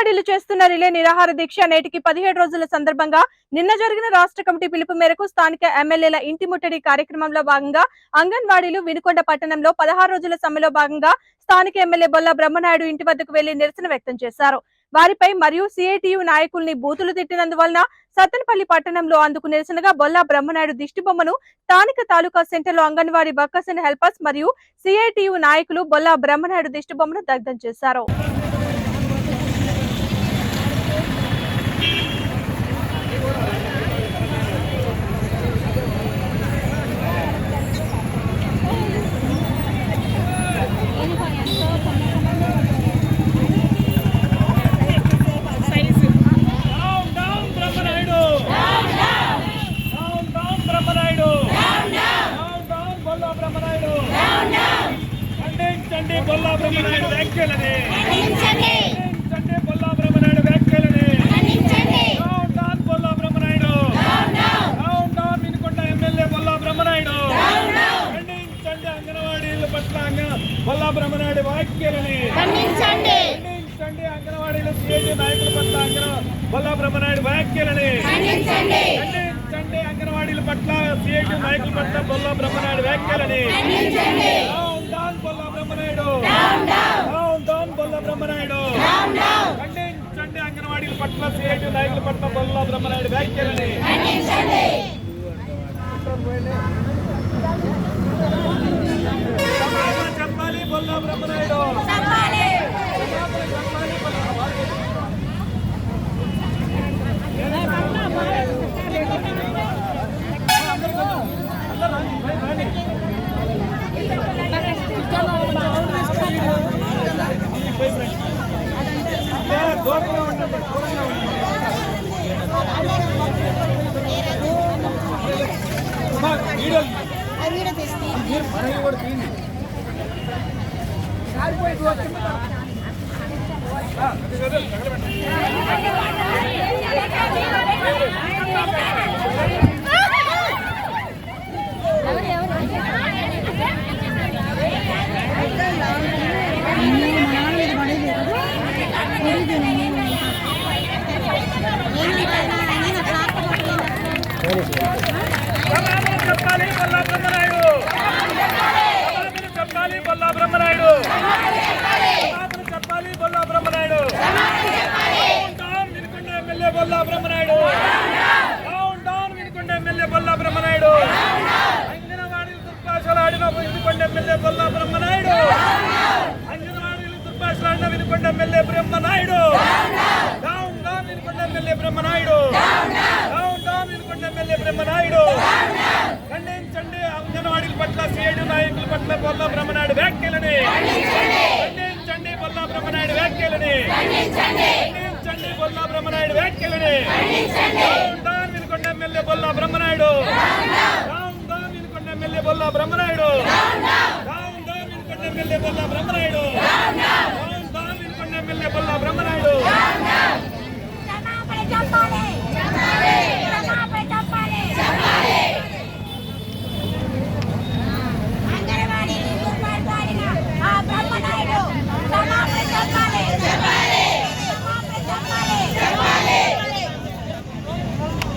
నేతలు చేస్తున్న రిలే నిరాహార దీక్ష నేటికి పదిహేడు రోజుల సందర్భంగా నిన్న జరిగిన రాష్ట్ర కమిటీ పిలుపు మేరకు స్థానిక ఎమ్మెల్యేల ఇంటి ముట్టడి కార్యక్రమంలో భాగంగా అంగన్వాడీలు వినుకొండ పట్టణంలో పదహారు రోజుల సమ్మెలో భాగంగా స్థానిక ఎమ్మెల్యే బొల్ల బ్రహ్మనాయుడు ఇంటి వద్దకు వెళ్ళి నిరసన వ్యక్తం చేశారు. వారిపై మరియు సిఐటియు నాయకుల్ని బూతులు తిట్టినందువలన సత్తనపల్లి పట్టణంలో అందుకు నిరసనగా బొల్లా బ్రహ్మనాయుడు దిష్టిబొమ్మను స్థానిక తాలూకా సెంటర్లో అంగన్వాడీ వర్కర్స్ అండ్ హెల్పర్స్ మరియు సిఐటియు నాయకులు బొల్లా బ్రహ్మనాయుడు దిష్టిబొమ్మను దగ్ధం చేశారు Down, down, Brahmanaidu. Down, down, Brahmanaidu. Down, down, Bolla Brahmanaidu. ఖండించండి బొల్లా బ్రహ్మనాయుడు వ్యాఖ్యలని. ఖండించండి బొల్లా బ్రహ్మనాయుడు వ్యాఖ్యలని. Down, down, Bolla Brahmanaidu. Down, down, Vinukonda MLA Bolla Brahmanaidu. ఖండించండి అంగన్వాడీల పట్ల అంగ- బొల్లా బ్రహ్మనాయుడు వ్యాఖ్యలని. ఖండించండి. అంగన్వాడీలు సిఐటి నాయకుల పట్ల అంగన బొల్లా బ్రహ్మనాయుడు వ్యాఖ్యలని. ఖండించండి. అంగన్వాడీల పట్ల సిఐటి నాయకుల పట్ల బొల్లా బ్రహ్మనాయుడు వ్యాఖ్యలని down down Bolla Brahmanaidu down down Bolla Brahmanaidu ఖండించండి అంగన్వాడీల పట్ల సిఐటి నాయకుల పట్ల బొల్ల బ్రహ్మనాయుడు వ్యాఖ్యలని చెప్పాలి బొల్ల బ్రహ్మనాయుడు. కూడా తీయండి ఆ, అది కాదు, తగలబెట్టండి. సమాధానం చెప్పాలి బొల్లా బ్రహ్మనాయుడు సమాధానం చెప్పాలి బొల్లా బ్రహ్మనాయుడు సమాధానం చెప్పాలి Bolla Brahmanaidu down down Vinukonda MLA Bolla Brahmanaidu down down Vinukonda MLA Bolla Brahmanaidu అంజనవాడీలు దుర్భాషలు ఆడిన వినుకొండ ఎమ్మెల్యే బొల్లా బ్రహ్మనాయుడు అంజనవాడీలు దుర్భాషలు ఆడిన Vinukonda MLA Brahmanaidu down down Vinukonda MLA Brahmanaidu down down Vinukonda MLA Brahmanaidu ఖండించండి అంగన్వాడీల పట్ల సిఐడి నాయకుల పట్ల బొల్ల బ్రహ్మనాయుడు వ్యాఖ్యలని ఖండించండి బొల్ల బ్రహ్మనాయుడు వ్యాఖ్యలని ఖండించండి బొల్ల బ్రహ్మనాయుడు వ్యాఖ్యలని down down Vinukonda MLA Bolla Brahmanaidu down down Vinukonda MLA Bolla Brahmanaidu down down Vinukonda MLA Bolla Brahmanaidu